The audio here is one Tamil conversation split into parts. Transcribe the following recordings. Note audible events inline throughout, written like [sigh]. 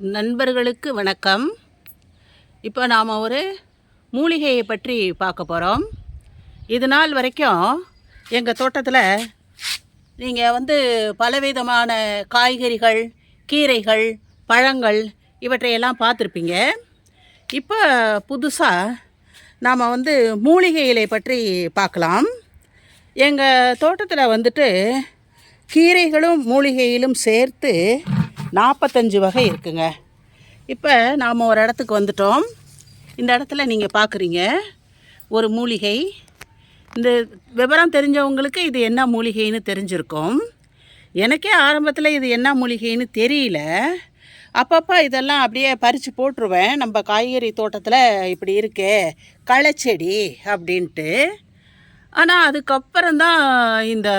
நண்பர்களுக்கு வணக்கம். இப்போ நாம் ஒரு மூலிகையை பற்றி பார்க்க போகிறோம் இது நாள் வரைக்கும் எங்கள் தோட்டத்தில் நீங்கள் வந்து பலவிதமான காய்கறிகள் கீரைகள் பழங்கள் இவற்றையெல்லாம் பார்த்துருப்பீங்க. இப்போ புதுசாக நாம் வந்து மூலிகைகளை பற்றி பார்க்கலாம். எங்கள் தோட்டத்தில் வந்துட்டு கீரைகளும் மூலிகையிலும் சேர்த்து நாற்பத்தஞ்சு வகை இருக்குங்க. இப்போ நாம் ஒரு இடத்துக்கு வந்துட்டோம். இந்த இடத்துல நீங்கள் பார்க்குறீங்க ஒரு மூலிகை. இந்த விவரம் தெரிஞ்சவங்களுக்கு இது என்ன மூலிகைன்னு தெரிஞ்சிருக்கும். எனக்கே ஆரம்பத்தில் இது என்ன மூலிகைன்னு தெரியல. அப்பப்போ இதெல்லாம் அப்படியே பறித்து போட்டுருவேன். நம்ம காய்கறி தோட்டத்தில் இப்படி இருக்கே களைச்செடி அப்படின்ட்டு. ஆனால் அதுக்கப்புறம் தான் இந்த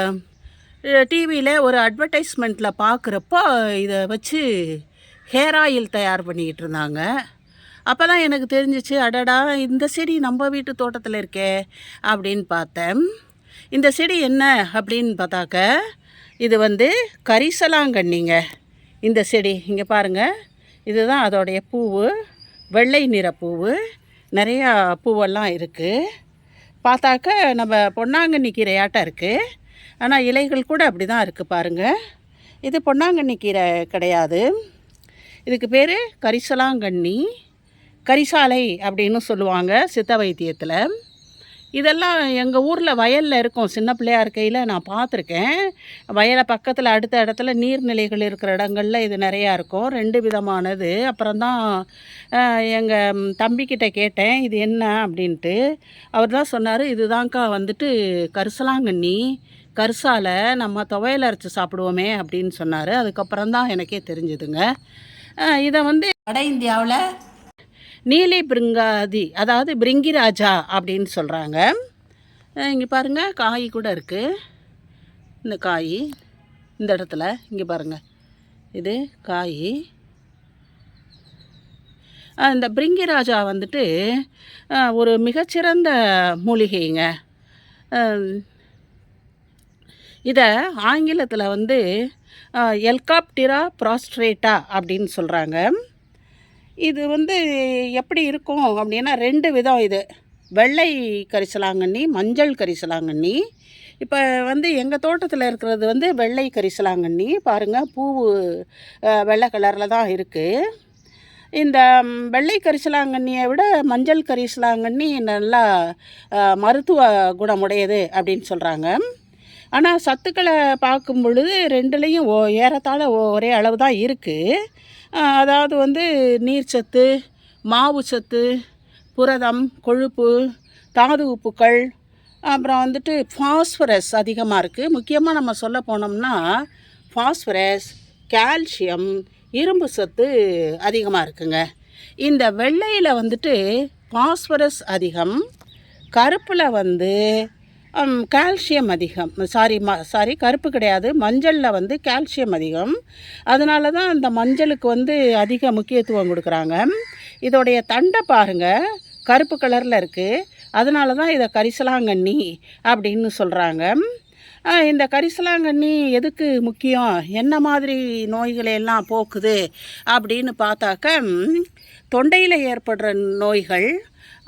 டிவியில் ஒரு அட்வர்டைஸ்மெண்ட்டில் பார்க்குறப்போ இதை வச்சு ஹேர் ஆயில் தயார் பண்ணிக்கிட்டு இருந்தாங்க. அப்போ தான் எனக்கு தெரிஞ்சிச்சு அடடா இந்த செடி நம்ம வீட்டு தோட்டத்தில் இருக்கே அப்படின்னு பார்த்தேன். இந்த செடி என்ன அப்படின்னு பார்த்தாக்க இது வந்து கரிசலாங்கண்ணிங்க. இந்த செடி இங்கே பாருங்கள் இதுதான் அதோடைய பூவு வெள்ளை நிற பூவு. நிறையா பூவெல்லாம் இருக்குது பார்த்தாக்க நம்ம பொன்னாங்கண்ணி கீரையாட்டம் இருக்குது ஆனால் இலைகள் கூட அப்படி தான் இருக்குது பாருங்கள் இது பொன்னாங்கண்ணி கீரை கிடையாது. இதுக்கு பேர் கரிசலாங்கண்ணி கரிசாலை அப்படின்னு சொல்லுவாங்க சித்த வைத்தியத்தில். இதெல்லாம் எங்கள் ஊரில் வயலில் இருக்கும். சின்ன பிள்ளையா இருக்கையில் நான் பார்த்துருக்கேன். வயலை பக்கத்தில் அடுத்த இடத்துல நீர்நிலைகள் இருக்கிற இடங்களில் இது நிறையா இருக்கும். ரெண்டு விதமானது. அப்புறம் தான் எங்கள் தம்பிக்கிட்ட கேட்டேன் இது என்ன? அப்படின்ட்டு. அவர் தான் சொன்னார் இதுதான்க்கா வந்துட்டு கரிசலாங்கண்ணி. கரிசாலை நம்ம துவையல் அரைச்சி சாப்பிடுவோமே அப்படின்னு சொன்னார். அதுக்கப்புறம் தான் எனக்கே தெரிஞ்சுதுங்க. இதை வந்து வட இந்தியாவில் நீலி பிருங்காதி அதாவது பிரிங்கிராஜா அப்படின்னு சொல்கிறாங்க இங்கே பாருங்கள் காய் கூட இருக்குது இந்த காய் இந்த இடத்துல இங்கே பாருங்கள் இது காய். இந்த பிரிங்கிராஜா வந்துட்டு ஒரு மிகச்சிறந்த மூலிகைங்க. இதை ஆங்கிலத்தில் வந்து எல்காப்டிரா ப்ராஸ்ட்ரேட்டா அப்படின்னு சொல்கிறாங்க இது வந்து எப்படி இருக்கும் அப்படின்னா ரெண்டு விதம் இது. வெள்ளை கரிசலாங்கண்ணி மஞ்சள் கரிசலாங்கண்ணி. இப்போ வந்து எங்கள் தோட்டத்தில் இருக்கிறது வந்து வெள்ளை கரிசலாங்கண்ணி. பாருங்கள் பூ வெள்ளை கலரில் தான் இருக்குது இந்த வெள்ளை கரிசலாங்கண்ணியை விட மஞ்சள் கரிசலாங்கண்ணி நல்லா மருத்துவ குணமுடையது அப்படின்னு சொல்கிறாங்க ஆனால் சத்துக்களை பார்க்கும் பொழுது ரெண்டுலேயும் ஓ ஏறத்தாழ ஒரே அளவு தான் இருக்குது அதாவது வந்து நீர்ச்சத்து மாவுச்சத்து புரதம் கொழுப்பு தாது உப்புக்கள் அப்புறம் வந்துட்டு ஃபாஸ்பரஸ் அதிகமாக இருக்குது முக்கியமாக நம்ம சொல்ல போனோம்னா ஃபாஸ்பரஸ் கால்சியம் இரும்பு சத்து அதிகமாக இருக்குங்க. இந்த வெள்ளையில் வந்துட்டு ஃபாஸ்பரஸ் அதிகம் கருப்பில் வந்து கால்சியம் அதிகம். சாரி ம சாரி கருப்பு கிடையாது. மஞ்சளில் வந்து கால்சியம் அதிகம். அதனால தான் அந்த மஞ்சளுக்கு வந்து அதிக முக்கியத்துவம் கொடுக்குறாங்க. இதோடைய தண்டை பாருங்கள் கருப்பு கலரில் இருக்குது அதனால தான் இதை கரிசலாங்கண்ணி அப்படின்னு சொல்கிறாங்க இந்த கரிசலாங்கண்ணி எதுக்கு முக்கியம்? என்ன மாதிரி நோய்களையெல்லாம் போக்குது? அப்படின்னு பார்த்தாக்க தொண்டையில் ஏற்படுற நோய்கள்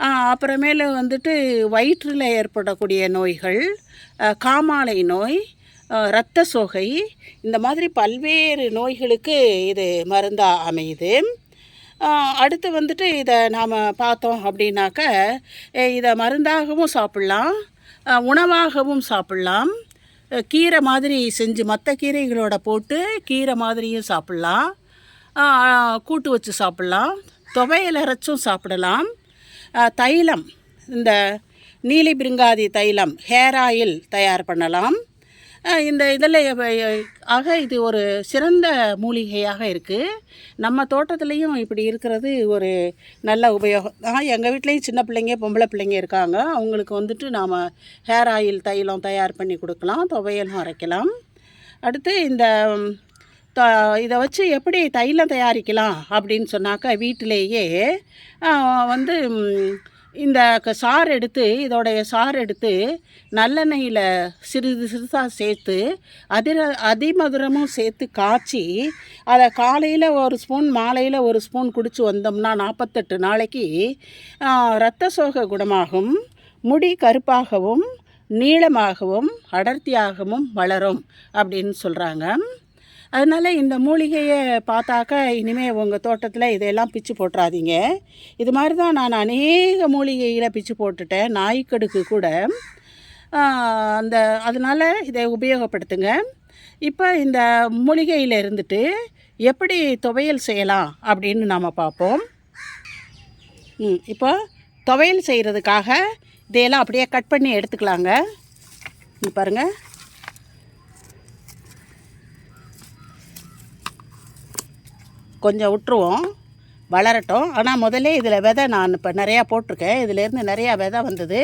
அப்புறமேல வந்துட்டு வயிற்றில் ஏற்படக்கூடிய நோய்கள் காமாலை நோய் இரத்த சோகை இந்த மாதிரி பல்வேறு நோய்களுக்கு இது மருந்தாக அமையுது. அடுத்து வந்துட்டு இதை நாம் பார்த்தோம் அப்படின்னாக்க இதை மருந்தாகவும் சாப்பிட்லாம் உணவாகவும் சாப்பிட்லாம் கீரை மாதிரி செஞ்சு மற்ற கீரைகளோட போட்டு கீரை மாதிரியும் சாப்பிட்லாம் கூட்டு வச்சு சாப்பிட்லாம் துவையல் அரைச்சும் சாப்பிடலாம் தைலம். இந்த நீலி பிருங்காதி தைலம் ஹேர் ஆயில் தயார் பண்ணலாம். இந்த இதில் ஆக இது ஒரு சிறந்த மூலிகையாக இருக்குது நம்ம தோட்டத்துலேயும் இப்படி இருக்கிறது ஒரு நல்ல உபயோகம். தான் எங்கள் வீட்லேயும் சின்ன பிள்ளைங்க பொம்பளை பிள்ளைங்க இருக்காங்க. அவங்களுக்கு வந்துட்டு நாம் ஹேர் ஆயில் தைலம் தயார் பண்ணி கொடுக்கலாம் துவையலும் அரைக்கலாம். அடுத்து இந்த இதை வச்சு எப்படி தைலம் தயாரிக்கலாம் அப்படின்னு சொன்னாக்கா வீட்டிலேயே வந்து இந்த சாறு எடுத்து இதோடைய சாறு எடுத்து நல்லெண்ணெயில் சிறிது சிறுதாக சேர்த்து அதிர அதிமதுரமும் சேர்த்து காய்ச்சி அதை காலையில் ஒரு ஸ்பூன் மாலையில் ஒரு ஸ்பூன் குடித்து வந்தோம்னா நாற்பத்தெட்டு நாளைக்கு இரத்த சோகை குணமாகும் முடி கருப்பாகவும் நீளமாகவும் அடர்த்தியாகவும் வளரும் அப்படின்னு சொல்கிறாங்க அதனால் இந்த மூலிகையை பார்த்தாக்கா இனிமேல் உங்கள் தோட்டத்தில் இதையெல்லாம் பிச்சு போட்டுறாதீங்க. இது மாதிரி தான் நான் அநேக மூலிகையில் பிச்சு போட்டுட்டேன் நாய்க்கடுக்கு கூட. அந்த அதனால் இதை உபயோகப்படுத்துங்க. இப்போ இந்த மூலிகையில் இருந்துட்டு எப்படி துவையல் செய்யலாம் அப்படின்னு நாம் பார்ப்போம். ம் இப்போ துவையல் செய்கிறதுக்காக இதையெல்லாம் அப்படியே கட் பண்ணி எடுத்துக்கலாங்க. பாருங்கள் கொஞ்சம் விட்டுருவோம் வளரட்டும். ஆனால் முதல்ல இதில் விதை நான் இப்போ நிறையா போட்டிருக்கேன். இதிலேருந்து நிறையா விதை வந்தது.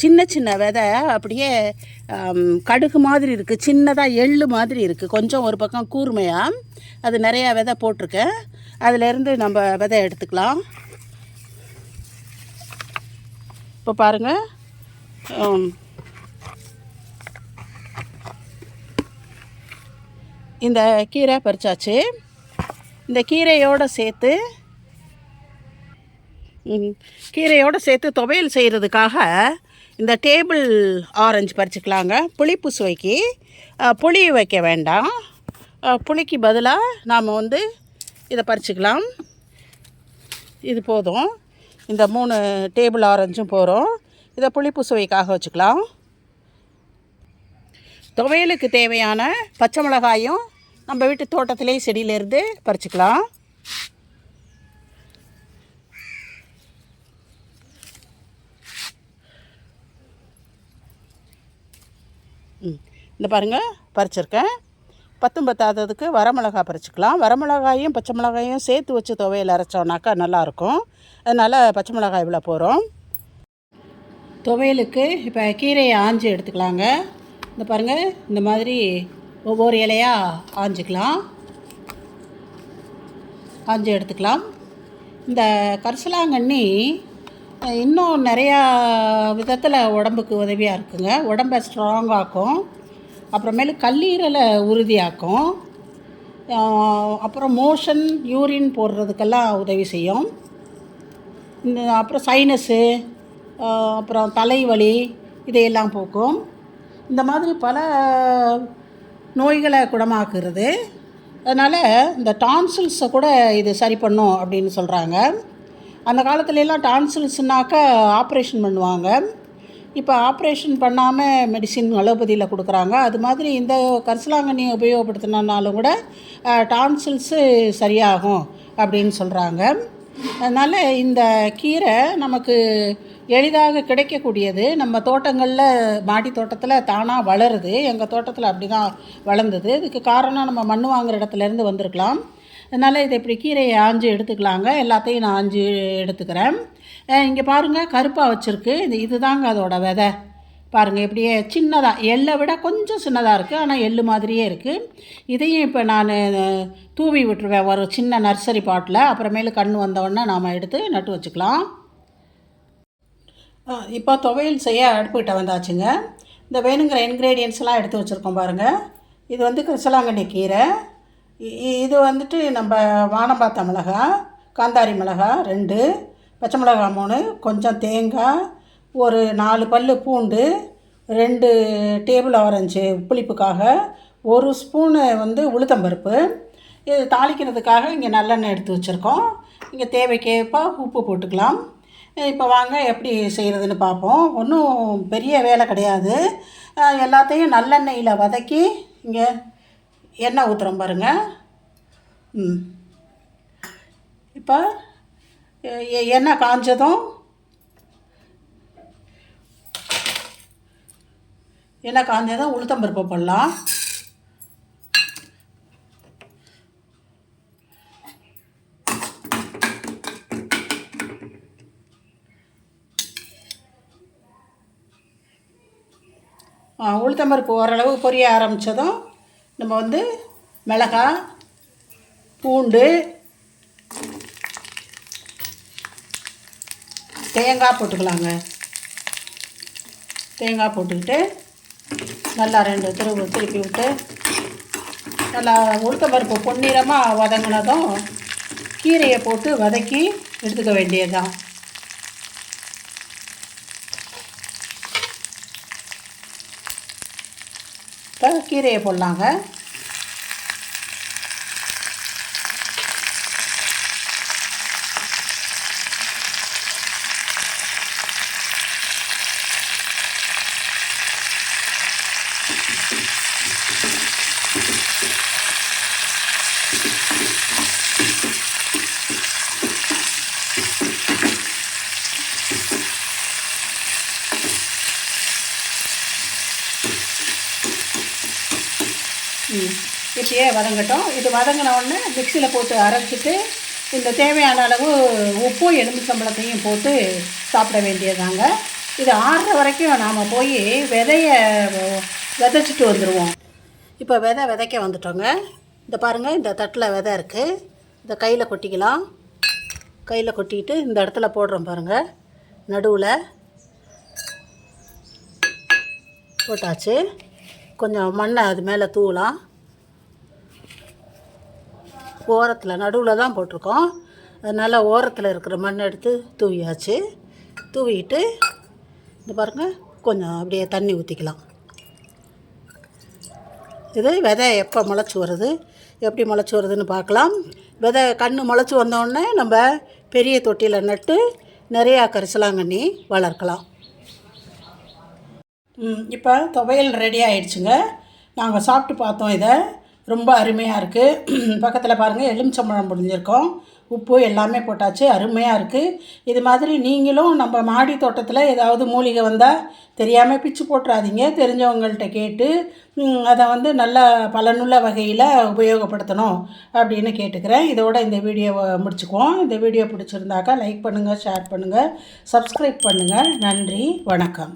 சின்ன சின்ன விதை அப்படியே கடுகு மாதிரி இருக்குது சின்னதாக எள்ளு மாதிரி இருக்குது கொஞ்சம் ஒரு பக்கம் கூர்மையாக அது நிறையா விதை போட்டிருக்கேன். அதிலேருந்து நம்ம விதை எடுத்துக்கலாம். இப்போ பாருங்கள் இந்த கீரை பறிச்சாச்சு. இந்த கீரையோடு சேர்த்து கீரையோடு சேர்த்து துவையல் செய்கிறதுக்காக இந்த டேபிள் ஆரஞ்சு பறிச்சுக்கலாங்க. புளிப்பு சுவைக்கு புளி வைக்க வேண்டாம். புளிக்கு பதிலாக நாம் வந்து இதை பறிச்சுக்கலாம். இது போதும். இந்த மூணு டேபிள் ஆரஞ்சும் போகிறோம் இதை புளிப்பு சுவைக்காக வச்சுக்கலாம். துவையலுக்கு தேவையான பச்சை மிளகாயும் நம்ம வீட்டு தோட்டத்திலே செடியிலேருந்து பறிச்சுக்கலாம். ம் இந்த பாருங்கள் பறிச்சிருக்கேன். பத்தும் பத்தாததுக்கு வரமிளகா பறிச்சுக்கலாம். வரமிளகாயும் பச்சை மிளகாயும் சேர்த்து வச்சு துவையல் அரைச்சோன்னாக்கா நல்லாயிருக்கும் அதனால் பச்சை மிளகாய் இவ்வளோ போகிறோம் துவையலுக்கு இப்போ கீரையை ஆஞ்சி எடுத்துக்கலாங்க. இந்த பாருங்கள் இந்த மாதிரி ஒவ்வொரு இலையாக ஆஞ்சிக்கலாம். ஆஞ்சி எடுத்துக்கலாம். இந்த கரிசலாங்கண்ணி இன்னும் நிறையா விதத்தில் உடம்புக்கு உதவியாக இருக்குங்க. உடம்பை ஸ்ட்ராங்காக்கும் அப்புறமேலு கல்லீரலை உறுதியாக்கும். அப்புறம் மோஷன் யூரின் போடுறதுக்கெல்லாம் உதவி செய்யும். இந்த அப்புறம் சைனஸு அப்புறம் தலைவலி இதையெல்லாம் போக்கும். இந்த மாதிரி பல நோய்களை குணமாக்குறது. அதனால் இந்த டான்சில்ஸை கூட இது சரி பண்ணும் அப்படின்னு சொல்கிறாங்க அந்த காலத்துலலாம் டான்சில்ஸ்னாக்கா ஆப்ரேஷன் பண்ணுவாங்க. இப்போ ஆப்ரேஷன் பண்ணாமல் மெடிசின் அலோபதியில் கொடுக்குறாங்க. அது மாதிரி இந்த கரிசலாங்கண்ணி உபயோகப்படுத்தினாலும் கூட டான்சில்ஸு சரியாகும் அப்படின்னு சொல்கிறாங்க அதனால் இந்த கீரை நமக்கு எளிதாக கிடைக்கக்கூடியது. நம்ம தோட்டங்களில் மாடி தோட்டத்தில் தானாக வளருது. எங்கள் தோட்டத்தில் அப்படி தான் வளர்ந்தது. இதுக்கு காரணம் நம்ம மண் வாங்குற இடத்துலேருந்து வந்திருக்கலாம். அதனால் இதை இப்படி கீரையை ஆஞ்சு எடுத்துக்கலாங்க. எல்லாத்தையும் நான் ஆஞ்சு எடுத்துக்கிறேன். இங்கே பாருங்கள் கருப்பாக வச்சுருக்கு. இது இதுதாங்க அதோட விதை. பாருங்கள் இப்படியே சின்னதாக எள்ளை விட கொஞ்சம் சின்னதாக இருக்குது ஆனால் எள்ளு மாதிரியே இருக்குது இதையும் இப்போ நான் தூவி விட்டுருவேன். ஒரு சின்ன நர்சரி பாட்டில். அப்புறமேலு கண் வந்தவொடனே நாம் எடுத்து நட்டு வச்சுக்கலாம். இப்போ துவையல் செய்ய அடுப்புக்கிட்ட வந்தாச்சுங்க. இந்த வேணுங்கிற இன்க்ரீடியன்ஸ் எல்லாம் எடுத்து வச்சுருக்கோம் பாருங்கள் இது வந்து கிருசலாங்கண்ணி கீரை. இது வந்துட்டு நம்ம வானம்பாத்த மிளகா காந்தாரி மிளகா ரெண்டு பச்சை மிளகா மூணு கொஞ்சம் தேங்காய் ஒரு நாலு பல் பூண்டு ரெண்டு டேபிள் ஆரஞ்சு புளிப்புக்காக ஒரு ஸ்பூனு வந்து உளுத்தம்பருப்பு. இது தாளிக்கிறதுக்காக இங்கே நல்லெண்ணெய் எடுத்து வச்சுருக்கோம். இங்கே தேவைக்கேற்ப உப்பு போட்டுக்கலாம். இப்போ வாங்க எப்படி செய்கிறதுன்னு பார்ப்போம் ஒன்றும் பெரிய வேலை கிடையாது. எல்லாத்தையும் நல்லெண்ணெயில் வதக்கி இங்கே எண்ணெய் ஊற்றுறோம் பாருங்கள் ம். இப்போ எண்ணெய் காஞ்சதும் எண்ணெய் காஞ்சதும் உளுத்தம்பருப்பு போடலாம். உளுத்தம்பருப்பு ஓரளவு பொரிய ஆரம்பித்ததும் நம்ம வந்து மிளகாய் பூண்டு தேங்காய் போட்டுக்கலாங்க. தேங்காய் போட்டுக்கிட்டு நல்லா ரெண்டு திருவு திருப்பி விட்டு நல்லா உளுத்த பருப்பு பொன்னிறமாக வதங்கினதும் கீரையை போட்டு வதக்கி எடுத்துக்க வேண்டியதுதான் இப்போ கீரையை போடலாங்க. இப்படியே வதங்கட்டும். இது வதங்கின உடனே மிக்சியில் போட்டு அரைச்சிட்டு இந்த தேவையான அளவு உப்பும் எலுமிச்சம்பழத்தையும் போட்டு சாப்பிட வேண்டியதாங்க இது ஆறுற வரைக்கும் நாம் போய் விதைய விதைச்சிட்டு வந்துடுவோம் இப்போ விதை விதைக்க வந்துட்டோங்க. இந்த பாருங்கள் இந்த தட்டில் விதை இருக்குது இதை கையில் கொட்டிக்கலாம். கையில் கொட்டிக்கிட்டு இந்த இடத்துல போடுறோம் பாருங்கள் நடுவில் போட்டாச்சு. கொஞ்சம் மண்ணை அது மேலே தூவலாம் ஓரத்தில் நடுவில் தான் போட்டிருக்கோம். அதனால் ஓரத்தில் இருக்கிற மண்ணை எடுத்து தூவியாச்சு. தூவிட்டு இந்த பாருங்கள் கொஞ்சம் அப்படியே தண்ணி ஊற்றிக்கலாம் இது விதை எப்போ முளைச்சி வருது எப்படி முளைச்சி வருதுன்னு பார்க்கலாம். விதை கண் முளைச்சி வந்தோடனே நம்ம பெரிய தொட்டியில் நட்டு நிறையா கரிசலாங்கண்ணி வளர்க்கலாம். இப்போ துவையல் ரெடி ஆகிடுச்சுங்க நாங்கள் சாப்பிட்டு பார்த்தோம் இதை. ரொம்ப அருமையாக இருக்குது [clears throat] பக்கத்தில் பாருங்கள் எலுமிச்சம்பழம் முடிஞ்சிருக்கோம் உப்பு எல்லாமே போட்டாச்சு அருமையாக இருக்குது இது மாதிரி நீங்களும் நம்ம மாடி தோட்டத்தில் ஏதாவது மூலிகை வந்தால் தெரியாமல் பிச்சு போட்டுறாதீங்க. தெரிஞ்சவங்கள்ட்ட கேட்டு அதை வந்து நல்ல பலனுள்ள வகையில் உபயோகப்படுத்தணும் அப்படின்னு கேட்டுக்கிறேன். இதோட இந்த வீடியோவை முடிச்சுக்குவோம். இந்த வீடியோ பிடிச்சிருந்தாக்கா லைக் பண்ணுங்கள் ஷேர் பண்ணுங்கள் சப்ஸ்கிரைப் பண்ணுங்கள் நன்றி வணக்கம்.